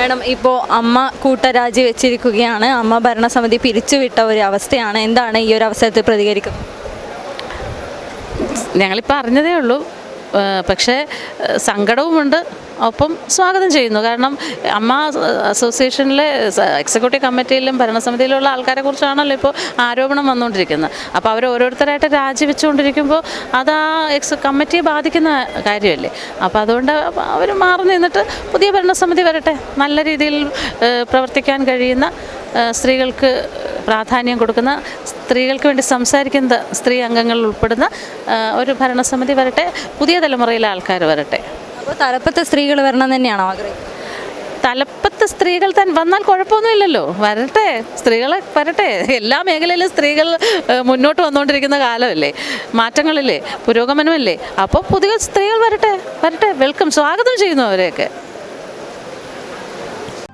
Madam ഇപ്പോൾ അമ്മ കൂട്ടരാജി വെച്ചിരിക്കുകയാണ്. അമ്മ ഭരണസമിതി പിരിച്ചുവിട്ട ഒരു അവസ്ഥയാണ്. എന്താണ് ഈ ഒരു അവസരത്തിൽ പ്രതികരിക്കുന്നത്? ഞങ്ങളിപ്പോൾ അറിഞ്ഞതേ ഉള്ളൂ. പക്ഷേ സങ്കടവുമുണ്ട്. ഒപ്പം സ്വാഗതം ചെയ്യുന്നു. കാരണം അമ്മ അസോസിയേഷനിലെ എക്സിക്യൂട്ടീവ് കമ്മിറ്റിയിലും ഭരണസമിതിയിലുള്ള ആൾക്കാരെ കുറിച്ചാണല്ലോ ഇപ്പോൾ ആരോപണം വന്നുകൊണ്ടിരിക്കുന്നത്. അപ്പോൾ അവർ ഓരോരുത്തരായിട്ട് രാജിവെച്ചുകൊണ്ടിരിക്കുമ്പോൾ അത് ആ എക്സ് കമ്മിറ്റിയെ ബാധിക്കുന്ന കാര്യമല്ലേ? അപ്പോൾ അതുകൊണ്ട് അവർ മാറി നിന്നിട്ട് പുതിയ ഭരണസമിതി വരട്ടെ. നല്ല രീതിയിൽ പ്രവർത്തിക്കാൻ കഴിയുന്ന സ്ത്രീകൾക്ക് പ്രാധാന്യം കൊടുക്കുന്ന സ്ത്രീകൾക്ക് വേണ്ടി സംസാരിക്കുന്ന സ്ത്രീ അംഗങ്ങൾ ഉൾപ്പെടുന്ന ഒരു ഭരണസമിതി വരട്ടെ. പുതിയ തലമുറയിലെ ആൾക്കാർ വരട്ടെ. തലപ്പത്തെ സ്ത്രീകൾ വരണം തന്നെയാണോ ആഗ്രഹിക്കുന്നത് തലപ്പത്ത് സ്ത്രീകൾ തന്നെ വന്നാൽ കുഴപ്പമൊന്നുമില്ലല്ലോ. വരട്ടെ സ്ത്രീകളെ വരട്ടെ. എല്ലാ മേഖലയിലും സ്ത്രീകൾ മുന്നോട്ട് വന്നുകൊണ്ടിരിക്കുന്ന കാലമല്ലേ? മാറ്റങ്ങളില്ലേ? പുരോഗമനമല്ലേ? അപ്പോൾ പുതിയ സ്ത്രീകൾ വരട്ടെ വരട്ടെ. വെൽക്കം. സ്വാഗതം ചെയ്യുന്നു അവരെയൊക്കെ.